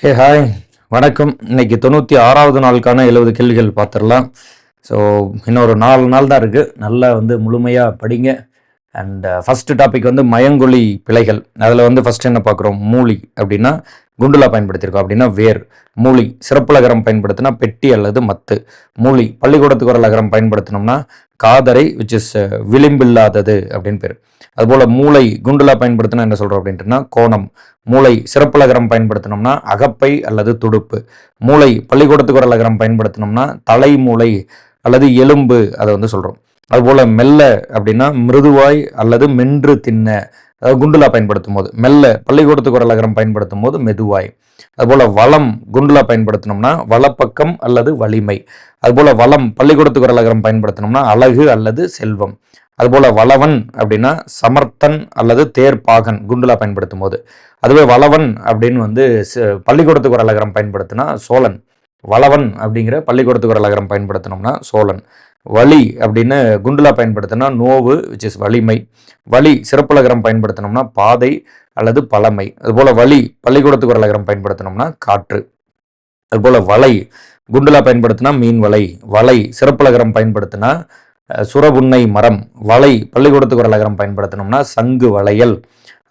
Hey hi வணக்கம். இன்னைக்கு தொண்ணூற்றி ஆறாவது நாளுக்கான எழுபது கேள்விகள் பார்த்துடலாம். ஸோ இன்னொரு நாலு நாள் தான் இருக்குது நல்லா வந்து முழுமையாக படிங்க. அண்ட் ஃபஸ்ட்டு டாபிக் வந்து மயங்கொழி பிழைகள். அதில் வந்து ஃபஸ்ட் என்ன பார்க்குறோம்? மூலி அப்படின்னா குண்டுலா பயன்படுத்தியிருக்கோம் அப்படின்னா வேர் மூலி சிறப்புலகரம் பயன்படுத்தினா பெட்டி அல்லது மத்து. மூலி பள்ளிக்கூடத்துக்கு ஒரு லகரம் பயன்படுத்தினோம்னா காதரை விச் இஸ் விளிம்பில்லாதது அப்படின்னு பேர். அதுபோல் மூளை குண்டுலா பயன்படுத்தினா என்ன சொல்கிறோம் அப்படின்ட்டுனா கோணம். மூளை சிறப்புலகரம் பயன்படுத்தினோம்னா அகப்பை அல்லது துடுப்பு. மூளை பள்ளிக்கூடத்துக்கு ஒரு லகரம் பயன்படுத்தினோம்னா தலை மூளை அல்லது எலும்பு அதை வந்து சொல்கிறோம் அதுபோல் மெல்ல அப்படின்னா மிருதுவாய் அல்லது மென்று தின்ன குண்டுலா பயன்படுத்தும் போது மெல்ல பள்ளிக்கூடத்துக்கு ஒரு பயன்படுத்தும் போது மெதுவாய். அதுபோல் வளம் குண்டுலா பயன்படுத்தினோம்னா வலப்பக்கம் அல்லது வலிமை. அதுபோல் வளம் பள்ளிக்கூடத்துக்கு ஒரு பயன்படுத்தினோம்னா அழகு அல்லது செல்வம். அதுபோல் வளவன் அப்படின்னா சமர்த்தன் அல்லது தேர்ப்பாகன் குண்டுலா பயன்படுத்தும் போது. அதுவே வளவன் அப்படின்னு வந்து பள்ளிக்கூடத்துக்கு ஒரு அலகரம் பயன்படுத்தினா சோழன். வளவன் அப்படிங்கிற பள்ளிக்கூடத்துக்கு ஒரு அலகரம் பயன்படுத்தினோம்னா சோழன். வலி அப்படின்னு குண்டுலா பயன்படுத்தினா நோவு விச் இஸ் வலிமை. வலி சிறப்புலகரம் பயன்படுத்தினோம்னா பாதை அல்லது பழமை. அதுபோல் வலி பள்ளிக்கூடத்துக்கு ஒரு லகரம் பயன்படுத்தினோம்னா காற்று. அதுபோல் வலை குண்டுலா பயன்படுத்தினா மீன் வலை. வலை சிறப்புலகரம் பயன்படுத்தினா சுரபுன்னை மரம். வலை பள்ளிக்கூடத்துக்கு ஒரு லகரம் பயன்படுத்தினோம்னா சங்கு வளையல்.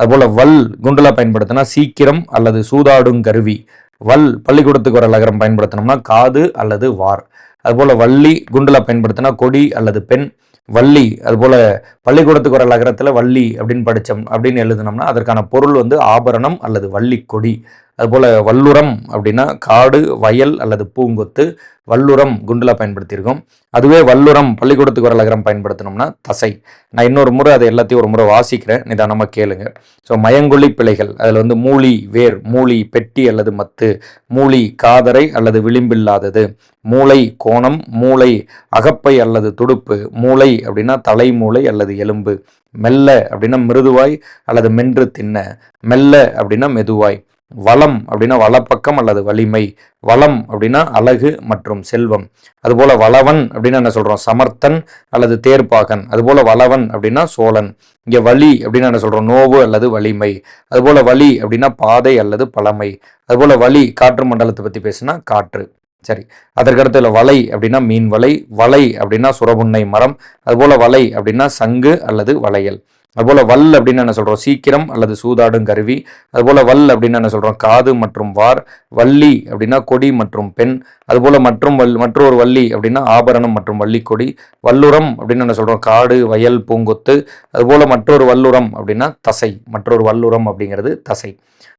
அதுபோல் வல் குண்டுலா பயன்படுத்தினா சீக்கிரம் அல்லது சூதாடும் கருவி. வல் பள்ளிக்கூடத்துக்கு ஒரு லகரம் பயன்படுத்தினோம்னா காது அல்லது வார். அதுபோல் வள்ளி குண்டுலா பயன்படுத்தினா கொடி அல்லது பெண் வள்ளி அதுபோல் பள்ளிக்கூடத்துக்கு வர நகரத்தில் வள்ளி அப்படின்னு படித்தோம் அப்படின்னு எழுதுனோம்னா அதற்கான பொருள் வந்து ஆபரணம் அல்லது வள்ளி கொடி. அதுபோல் வல்லுரம் அப்படின்னா காடு வயல் அல்லது பூங்கொத்து வல்லுரம் குண்டில் பயன்படுத்தியிருக்கோம். அதுவே வல்லுரம் பள்ளிக்கூடத்துக்கு ஒரு அலகரம் பயன்படுத்தினோம்னா தசை. நான் இன்னொரு முறை அதை எல்லாத்தையும் ஒரு முறை வாசிக்கிறேன். நிதானமாக கேளுங்க. ஸோ மயங்கொல்லி பிழைகள். அதில் வந்து மூலி வேர் மூலி பெட்டி அல்லது மத்து மூலி காதரை அல்லது விளிம்பில்லாதது மூளை கோணம் மூளை அகப்பை அல்லது துடுப்பு மூளை அப்படின்னா தலைமூளை அல்லது எலும்பு மெல்ல அப்படின்னா மிருதுவாய் அல்லது மென்று தின்ன மெல்ல அப்படின்னா மெதுவாய். வளம் அப்படின்னா வலப்பக்கம் அல்லது வலிமை. வளம் அப்படின்னா அழகு மற்றும் செல்வம். அதுபோல வளவன் அப்படின்னு என்ன சொல்றோம்? சமர்த்தன் அல்லது தேர்ப்பாகன். அதுபோல வளவன் அப்படின்னா சோழன். இங்கே வலி அப்படின்னு என்ன சொல்றோம்? நோவு அல்லது வலிமை. அதுபோல வலி அப்படின்னா பாதை அல்லது பழமை. அதுபோல வலி காற்று மண்டலத்தை பத்தி பேசுனா காற்று. சரி. அதற்கடுத்துல வலை அப்படின்னா மீன் வலை வலை அப்படின்னா சுரபுன்னை மரம். அதுபோல வலை அப்படின்னா சங்கு அல்லது வளையல். அதுபோல் வல் அப்படின்னு என்ன சொல்கிறோம் சீக்கிரம் அல்லது சூதாடும் கருவி. அதுபோல் வல் அப்படின்னு என்ன சொல்கிறோம் காது மற்றும் வார். வள்ளி அப்படின்னா கொடி மற்றும் பெண். அதுபோல் மற்றும் வல் மற்றொரு வள்ளி அப்படின்னா ஆபரணம் மற்றும் வள்ளிக்கொடி. வல்லுரம் அப்படின்னு என்ன சொல்கிறோம் காடு வயல் பூங்கொத்து. அதுபோல் மற்றொரு வல்லுரம் அப்படின்னா தசை. மற்றொரு வல்லுரம் அப்படிங்கிறது தசை.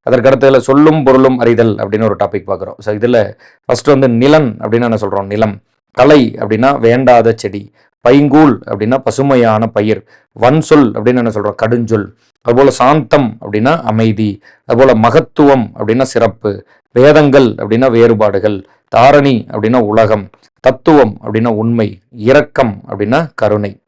அதற்கடுத்ததுல சொல்லும் பொருளும் அறிதல் அப்படின்னு ஒரு டாபிக் பார்க்குறோம். ஸோ இதில் ஃபஸ்ட்டு வந்து நிலன் அப்படின்னு என்ன சொல்கிறோம் நிலம். கலை அப்படின்னா வேண்டாத செடி. பைங்கூல் அப்படின்னா பசுமையான பயிர். வன்சொல் அப்படின்னு என்ன சொல்றோம்? கடுஞ்சொல். அதுபோல சாந்தம் அப்படின்னா அமைதி. அதுபோல மகத்துவம் அப்படின்னா சிறப்பு. வேதங்கள் அப்படின்னா வேறுபாடுகள். தாரணி அப்படின்னா உலகம். தத்துவம் அப்படின்னா உண்மை. இரக்கம் அப்படின்னா கருணை.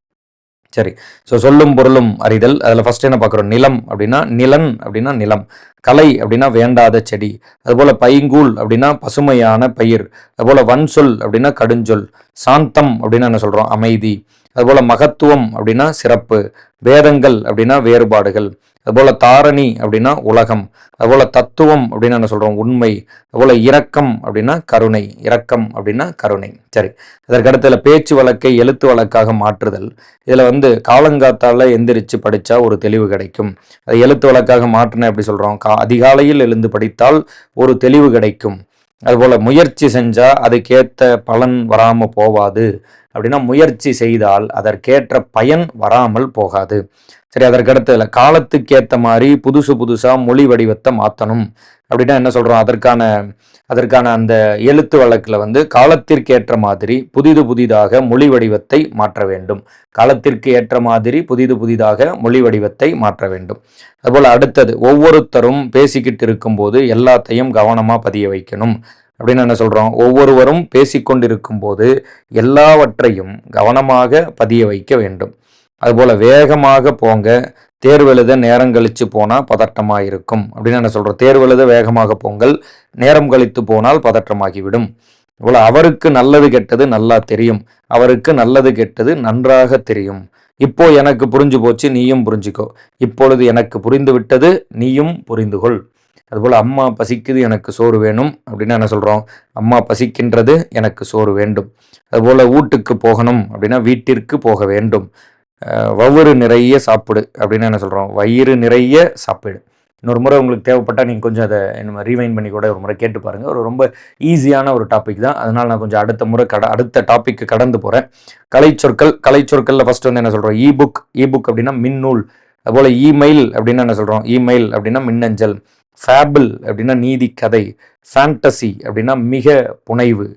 சரி. ஸோ சொல்லும் பொருளும் அறிதல். அதில் ஃபஸ்ட் என்ன பார்க்குறோம்? நிலம் அப்படின்னா நிலன் அப்படின்னா நிலம். கலை அப்படின்னா வேண்டாத செடி. அதுபோல் பைங்கூல் அப்படின்னா பசுமையான பயிர். அதுபோல் வன்சொல் அப்படின்னா கடுஞ்சொல். சாந்தம் அப்படின்னா என்ன சொல்கிறோம் அமைதி. அதுபோல் மகத்துவம் அப்படின்னா சிறப்பு. வேதங்கள் அப்படின்னா வேறுபாடுகள். அதுபோல் தாரணி அப்படின்னா உலகம் அதுபோல் தத்துவம் அப்படின்னு என்ன சொல்கிறோம் உண்மை அதுபோல் இரக்கம் அப்படின்னா கருணை இரக்கம் அப்படின்னா கருணை. சரி அதற்கடுத்துல பேச்சு வழக்கை எழுத்து வழக்காக மாற்றுதல். இதில் வந்து காலங்காத்தால எந்திரிச்சு படித்தா ஒரு தெளிவு கிடைக்கும். அதை எழுத்து வழக்காக மாற்றினேன் எப்படி சொல்கிறோம் கா அதிகாலையில் எழுந்து படித்தால் ஒரு தெளிவு கிடைக்கும். அதுபோல் முயற்சி செஞ்சால் அதுக்கேற்ற பலன் வராமல் போவாது. அப்படின்னா முயற்சி செய்தால் அதற்கேற்ற பயன் வராமல் போகாது. சரி அதற்கடுத்ததுல காலத்துக்கேற்ற மாதிரி புதுசு புதுசாக மொழி வடிவத்தை மாற்றணும் அப்படின்னா என்ன சொல்கிறோம் அதற்கான அதற்கான அந்த எழுத்து வழக்கில் வந்து காலத்திற்கு ஏற்ற மாதிரி புதிது புதிதாக மொழி வடிவத்தை மாற்ற வேண்டும். காலத்திற்கு ஏற்ற மாதிரி புதிது புதிதாக மொழி வடிவத்தை மாற்ற வேண்டும். அதுபோல் அடுத்தது ஒவ்வொருத்தரும் பேசிக்கிட்டு இருக்கும்போது எல்லாத்தையும் கவனமாக பதிய வைக்கணும். அப்படின்னு என்ன சொல்கிறோம் ஒவ்வொருவரும் பேசிக்கொண்டிருக்கும் போது எல்லாவற்றையும் கவனமாக பதிய வைக்க வேண்டும். அதுபோல் வேகமாக போங்க. தேர்வு எழுத நேரம் கழித்து போனால் பதட்டமாக இருக்கும் அப்படின்னு என்ன சொல்கிறோம் தேர்வு எழுத வேகமாக போங்கள். நேரம் கழித்து போனால் பதற்றமாகிவிடும். இவ்வளோ அவருக்கு நல்லது கெட்டது நல்லா தெரியும். அவருக்கு நல்லது கெட்டது நன்றாக தெரியும். இப்போ எனக்கு புரிஞ்சு போச்சு நீயும் புரிஞ்சுக்கோ. இப்பொழுது எனக்கு புரிந்து விட்டது நீயும் புரிந்துகொள். அதுபோல் அம்மா பசிக்குது எனக்கு சோறு வேணும் அப்படின்னா என்ன சொல்கிறோம் அம்மா பசிக்கின்றது எனக்கு சோறு வேண்டும். அதுபோல் வீட்டுக்கு போகணும் அப்படின்னா வீட்டிற்கு போக வேண்டும். வவுறு நிறைய சாப்பிடு அப்படின்னு என்ன சொல்கிறோம் வயிறு நிறைய சாப்பிடு. இன்னொரு முறை உங்களுக்கு தேவைப்பட்டால் நீங்கள் கொஞ்சம் அதை நம்ம ரீவைன் பண்ணி கூட ஒரு முறை கேட்டு பாருங்கள் ஒரு ரொம்ப ஈஸியான ஒரு டாபிக் தான். அதனால் நான் கொஞ்சம் அடுத்த முறை கட அடுத்த டாப்பிக்கு கடந்து போகிறேன் கலைச்சொற்கள் கலைச்சொற்களில் ஃபஸ்ட் வந்து என்ன சொல்கிறோம் இ புக் இ புக் அப்படின்னா மின்னூல். அதுபோல் இமெயில் அப்படின்னு என்ன சொல்கிறோம் இமெயில் அப்படின்னா மின்னஞ்சல். ஃபேபிள் அப்படின்னா நீதி கதை ஃபேண்டசி அப்படின்னா மிக புனைவு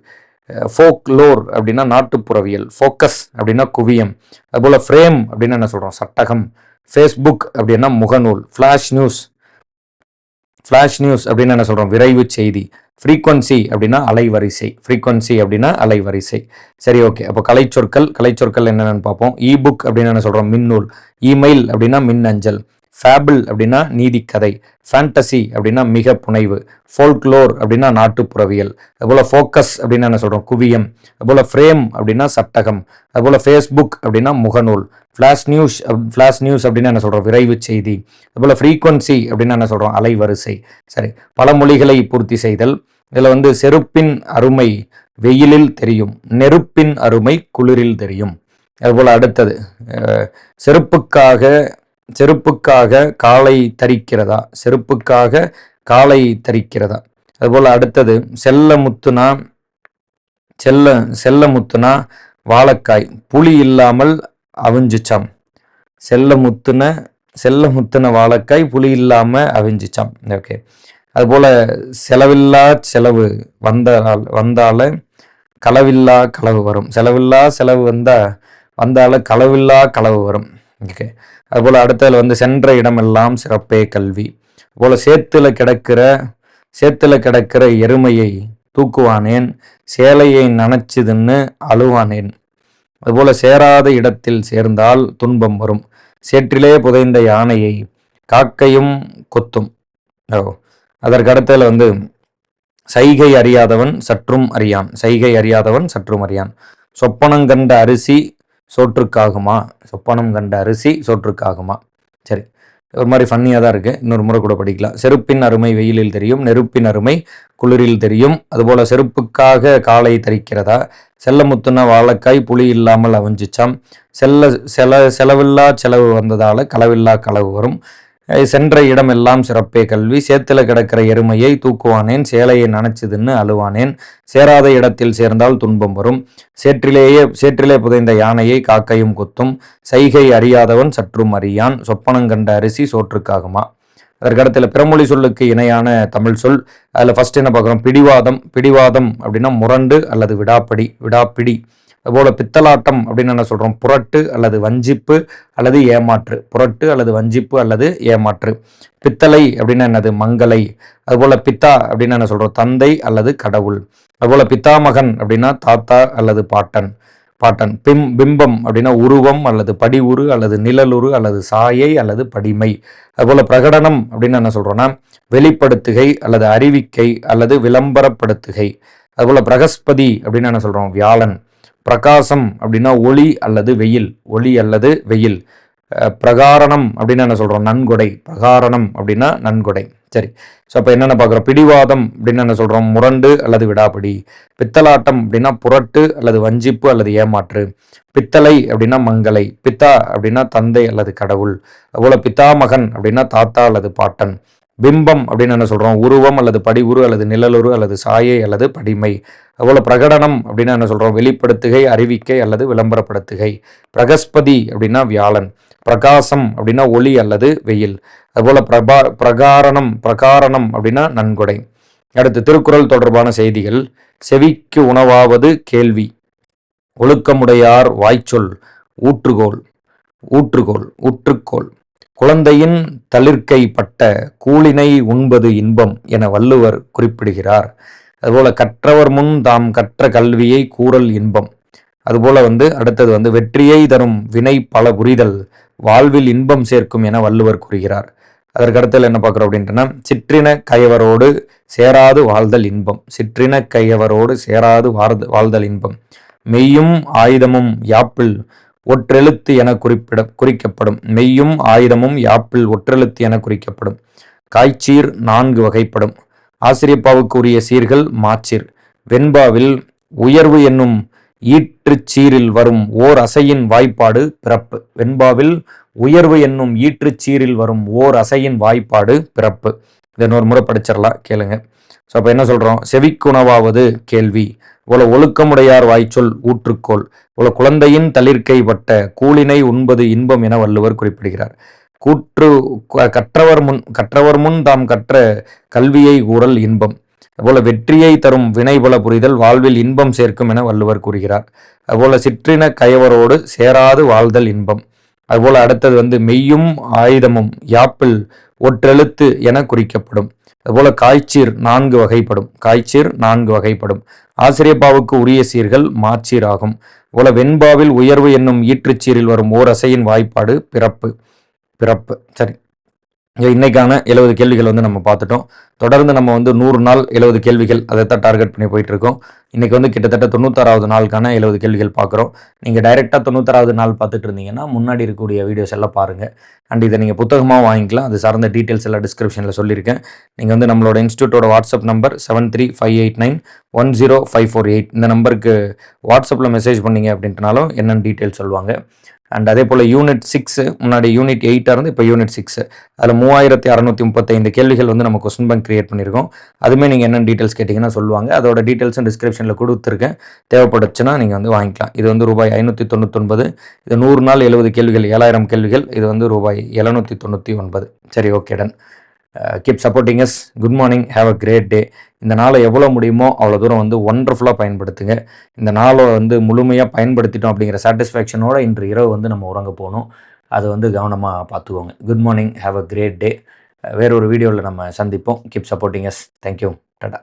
ஃபோக் லோர் அப்படின்னா நாட்டுப்புறவியல் ஃபோக்கஸ் அப்படின்னா குவியம் அதுபோல் ஃப்ரேம் அப்படின்னு என்ன சொல்கிறோம் சட்டகம் ஃபேஸ்புக் அப்படின்னா முகநூல் ஃப்ளாஷ் நியூஸ் ஃப்ளாஷ் நியூஸ் அப்படின்னு என்ன சொல்கிறோம் விரைவு செய்தி ஃப்ரீக்வன்சி அப்படின்னா அலைவரிசை ஃப்ரீக்வன்சி அப்படின்னா அலைவரிசை. சரி ஓகே அப்போ கலைச்சொற்கள் கலைச்சொற்கள் என்னென்னு பார்ப்போம். இ புக் அப்படின்னு என்ன சொல்கிறோம் மின்னூல் இமெயில் அப்படின்னா மின் அஞ்சல் ஃபேபிள் அப்படின்னா நீதிக்கதை ஃபேண்டசி அப்படின்னா மிக புனைவு ஃபோல்க்லோர் அப்படின்னா நாட்டுப்புறவியல் அதுபோல் ஃபோக்கஸ் அப்படின்னு என்ன சொல்கிறோம் குவியம் அதுபோல் ஃப்ரேம் அப்படின்னா சட்டகம் அதுபோல் ஃபேஸ்புக் அப்படின்னா முகநூல் ஃப்ளாஷ் நியூஸ் ஃப்ளாஷ் நியூஸ் அப்படின்னு என்ன சொல்கிறோம் விரைவு செய்தி அதுபோல் ஃப்ரீக்வன்சி அப்படின்னு என்ன சொல்கிறோம் அலைவரிசை. சரி பல மொழிகளை பூர்த்தி செய்தல் இதில் வந்து செருப்பின் அருமை வெயிலில் தெரியும் நெருப்பின் அருமை குளிரில் தெரியும். அதுபோல் அடுத்தது செருப்புக்காக செருப்புக்காக காலை தரிக்கிறதா? செருப்புக்காக காலை தரிக்கிறதா? அதுபோல் அடுத்தது செல்ல முத்துனா செல்ல செல்ல முத்துனா வாழைக்காய். புளி இல்லாமல் அவிஞ்சிச்சாம். செல்ல முத்துன செல்ல முத்துன வாழைக்காய் புளி இல்லாமல் அவிஞ்சிச்சாம். ஓகே. அதுபோல் செலவில்லா செலவு வந்தால் வந்தால களவில்லா களவு வரும். செலவில்லா செலவு வந்தால் வந்தால களவில்லா களவு வரும். ஓகே அதுபோல் அடுத்ததில் வந்து சென்ற இடமெல்லாம் சிறப்பே கல்வி. அதுபோல் சேத்துல கிடக்கிற சேத்துல கிடக்கிற எருமையை தூக்குவானேன் சேலையை நனைச்சிதுன்னு அழுவானேன். அதுபோல் சேராத இடத்தில் சேர்ந்தால் துன்பம் வரும். சேற்றிலே புதைந்த யானையை காக்கையும் கொத்தும். ஓ அதற்கடுத்ததில் வந்து சைகை அறியாதவன் சற்றும் அறியான். சைகை அறியாதவன் சற்றும் அறியான். சொப்பனங்கண்ட அரிசி சோற்றுக்காகுமா? சொப்பனம் கண்ட அரிசி சோற்றுக்காகுமா? சரி ஒரு மாதிரி ஃபன்னியாக தான் இருக்குது இன்னொரு முறை கூட படிக்கலாம். செருப்பின் அருமை வெயிலில் தெரியும் நெருப்பின் அருமை குளிரில் தெரியும். அதுபோல் செருப்புக்காக காலை தரிக்கிறதா? செல்ல முத்துன வாழைக்காய் புளி இல்லாமல் அவிஞ்சிச்சாம். செல்ல செல செலவில்லா செலவு வந்ததால் களவில்லா களவு வரும். சென்ற இடம் எல்லாம் சிறப்பே. கல்வி சேத்துல கிடக்கிற எருமையை தூக்குவானேன் சேலையை நனைச்சதுன்னு அழுவானேன். சேராத இடத்தில் சேர்ந்தால் துன்பம் வரும். சேற்றிலேயே சேற்றிலே புதைந்த யானையை காக்கையும் குத்தும். சைகை அறியாதவன் சற்றும் அறியான். சொப்பனங்கண்ட அரிசி சோற்றுக்காகுமா? அதற்கடத்தில் பிறமொழி சொல்லுக்கு இணையான தமிழ் சொல். அதில் ஃபர்ஸ்ட் என்ன பார்க்குறோம்? பிடிவாதம். பிடிவாதம் அப்படின்னா முரண்டு அல்லது விடாப்படி. விடாப்பிடி. அதுபோல் பித்தலாட்டம் அப்படின்னு என்ன சொல்கிறோம் புரட்டு அல்லது வஞ்சிப்பு அல்லது ஏமாற்று. புரட்டு அல்லது வஞ்சிப்பு அல்லது ஏமாற்று. பித்தளை அப்படின்னு என்னது? மங்களை. அதுபோல் பித்தா அப்படின்னு என்ன சொல்கிறோம் தந்தை அல்லது கடவுள். அதுபோல் பித்தாமகன் அப்படின்னா தாத்தா அல்லது பாட்டன். பாட்டன். பிம் பிம்பம் அப்படின்னா உருவம் அல்லது படிவுரு அல்லது நிழலுரு அல்லது சாயை அல்லது படிமை. அதுபோல் பிரகடனம் அப்படின்னு என்ன சொல்கிறோன்னா வெளிப்படுத்துகை அல்லது அறிவிக்கை அல்லது விளம்பரப்படுத்துகை. அதுபோல் பிரகஸ்பதி அப்படின்னு என்ன சொல்கிறோம் வியாழன். பிரகாசம் அப்படின்னா ஒளி அல்லது வெயில். ஒளி அல்லது வெயில். பிரகாரணம் அப்படின்னு என்ன சொல்கிறோம் நன்கொடை. பிரகாரணம் அப்படின்னா நன்கொடை. சரி. ஸோ அப்போ என்னென்ன பார்க்குறோம்? பிடிவாதம் அப்படின்னு என்ன சொல்கிறோம் முரண்டு அல்லது விடாபிடி. பித்தலாட்டம் அப்படின்னா புரட்டு அல்லது வஞ்சிப்பு அல்லது ஏமாற்று. பித்தளை அப்படின்னா மங்களை. பித்தா அப்படின்னா தந்தை அல்லது கடவுள். அதுபோல் பித்தாமகன் அப்படின்னா தாத்தா அல்லது பாட்டன். பிம்பம் அப்படின்னு என்ன சொல்கிறோம் உருவம் அல்லது படிவுரு அல்லது நிழலுரு அல்லது சாயை அல்லது படிமை. அதுபோல் பிரகடனம் அப்படின்னா என்ன சொல்கிறோம் வெளிப்படுத்துகை அறிவிக்கை அல்லது விளம்பரப்படுத்துகை. பிரகஸ்பதி அப்படின்னா வியாழன். பிரகாசம் அப்படின்னா ஒளி அல்லது வெயில். அதுபோல் பிரபா பிரகாரணம் பிரகாரணம் அப்படின்னா நன்கொடை. அடுத்து திருக்குறள் தொடர்பான செய்திகள். செவிக்கு உணவாவது கேள்வி. ஒழுக்கமுடையார் வாய்ச்சொல். ஊற்றுகோல். ஊற்றுகோல் ஊற்றுக்கோள் குழந்தையின் தளிர்க்கை பட்ட கூலினை உண்பது இன்பம் என வள்ளுவர் குறிப்பிடுகிறார். அதுபோல கற்றவர் முன் தாம் கற்ற கல்வியை கூறல் இன்பம். அதுபோல வந்து அடுத்தது வந்து வெற்றியை தரும் வினை பல புரிதல் வாழ்வில் இன்பம் சேர்க்கும் என வள்ளுவர் கூறுகிறார். அதற்கு அடுத்தது என்ன பார்க்குறோம் அப்படின்ட்டுனா சிற்றின கையவரோடு சேராது வாழ்தல் இன்பம். சிற்றின கையவரோடு சேராது வாழ்த வாழ்தல் இன்பம். மெய்யும் ஆயுதமும் யாப்பில் ஒற்றெழுத்து என குறிப்பிட குறிக்கப்படும். மெய்யும் ஆயுதமும் யாப்பில் ஒற்றெழுத்து என குறிக்கப்படும். காய்ச்சீர் நான்கு வகைப்படும். ஆசிரியப்பாவுக்கு உரிய சீர்கள் மாச்சிர். வெண்பாவில் உயர்வு என்னும் ஈற்றுச் சீரில் வரும் ஓர் அசையின் வாய்ப்பாடு பிறப்பு. வெண்பாவில் உயர்வு என்னும் ஈற்றுச் சீரில் வரும் ஓர் அசையின் வாய்ப்பாடு பிறப்பு. இதை இன்னொரு முறை படிச்சிடலாம் கேளுங்க. ஸோ அப்போ என்ன சொல்கிறோம் செவிக்குணவாவது கேள்வி. இவ்வளோ ஒழுக்கமுடையார் வாய்ச்சொல் ஊற்றுக்கோள். இவ்வளோ குழந்தையின் தளிர்க்கை பட்ட கூலினை உண்பது இன்பம் என வள்ளுவர் குறிப்பிடுகிறார். கூற்று கற்றவர் முன் கற்றவர் முன் தாம் கற்ற கல்வியை கூறல் இன்பம். அதுபோல வெற்றியை தரும் வினைபல புரிதல் வாழ்வில் இன்பம் சேர்க்கும் என வள்ளுவர் கூறுகிறார். அதுபோல சிற்றின கயவரோடு சேராது வாழ்தல் இன்பம். அதுபோல அடுத்தது வந்து மெய்யும் ஆயுதமும் யாப்பில் ஒற்றெழுத்து என குறிக்கப்படும். அதுபோல காய்ச்சீர் நான்கு வகைப்படும். காய்ச்சீர் நான்கு வகைப்படும். ஆசிரியப்பாவுக்கு உரிய சீர்கள் மாச்சீர் ஆகும் போல வெண்பாவில் உயர்வு என்னும் ஈற்றுச்சீரில் வரும் ஓர் அசையின் வாய்ப்பாடு பிறப்பு. பிறப்பு. சரி. இன்னைக்கான எழுபது கேள்விகள் வந்து நம்ம பார்த்துட்டோம். தொடர்ந்து நம்ம வந்து நூறு நாள் எழுபது கேள்விகள் அதை தான் டார்கெட் பண்ணி போயிட்டு இருக்கோம் இன்னைக்கு வந்து கிட்டத்தட்ட தொண்ணூத்தாறாவது நாளுக்கான எழுபது கேள்விகள் பார்க்குறோம். நீங்கள் டைரெக்டாக தொண்ணூத்தாறாவது நாள் பார்த்துட்டு இருந்தீங்கன்னா முன்னாடி இருக்கக்கூடிய வீடியோஸ் எல்லாம் பாருங்கள் அண்ட் இதை நீங்கள் புத்தகமாக வாங்கிக்கலாம். அது சார்ந்த டீட்டெயில்ஸ் எல்லாம் டிஸ்கிரிப்ஷனில் சொல்லியிருக்கேன். நீங்கள் வந்து நம்மளோட இன்ஸ்டியூட்டோட WhatsApp number seven three five eight nine one zero five four eight இந்த நம்பருக்கு வாட்ஸ்அப்பில் மெசேஜ் பண்ணீங்க அப்படின்ட்டுனாலும் என்னென்ன டீட்டெயில்ஸ் சொல்லுவாங்க அண்ட் அதே போல் யூனிட் சிக்ஸு முன்னாடி யூனிட் எயிட்டாக இருந்து இப்போ யூனிட் சிக்ஸு அதில் மூவாயிரத்தி அறநூற்றி முப்பத்தைந்து கேள்விகள் வந்து நம்ம கொஸ்டின் பேங்க் கிரியேட் பண்ணியிருக்கோம். அதுவுமே நீங்கள் என்னென்ன டீட்டெயில்ஸ் கேட்டிங்கன்னா சொல்லுவாங்க. அதோட டீட்டெயில்ஸும் டிஸ்கிரிப்ஷனில் கொடுத்துருக்கேன். தேவைப்படுச்சுன்னா நீங்கள் வந்து வாங்கிக்கலாம். இது வந்து ரூபாய் ஐநூற்றி தொண்ணூத்தொன்பது. இது நூறு நாள் எழுபது கேள்விகள் ஏழாயிரம் கேள்விகள். இது வந்து ரூபாய் எழுநூற்றி தொண்ணூற்றி ஒன்பது. சரி okay done keep supporting yes good morning have a great day இந்த நாளை எவ்வளோ முடியுமோ அவ்வளோ தூரம் வந்து ஒண்டர்ஃபுல்லாக பயன்படுத்துங்க. இந்த நாளை வந்து முழுமையாக பயன்படுத்திட்டோம் அப்படிங்கிற சாட்டிஸ்ஃபேக்ஷனோட இன்று இரவு வந்து நம்ம உறங்க போகணும். அதை வந்து கவனமாக பார்த்துக்கோங்க. Good morning have a great day வேறொரு வீடியோவில் நம்ம சந்திப்போம். கீப் சப்போர்ட்டிங் எஸ் தேங்க்யூ டடா